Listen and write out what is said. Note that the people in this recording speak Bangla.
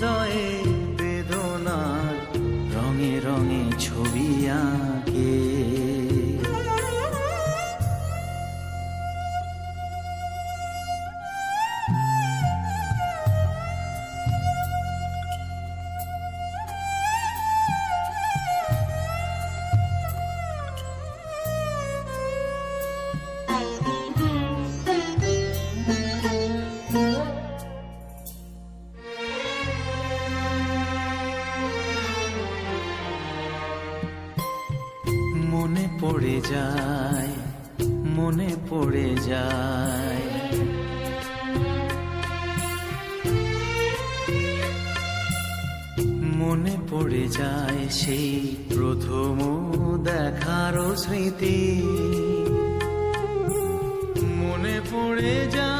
হৃদয়ে মনে পড়ে যায়, মনে পড়ে যায়। মনে পড়ে যায় সেই প্রথম দেখার স্মৃতি। মনে পড়ে যায়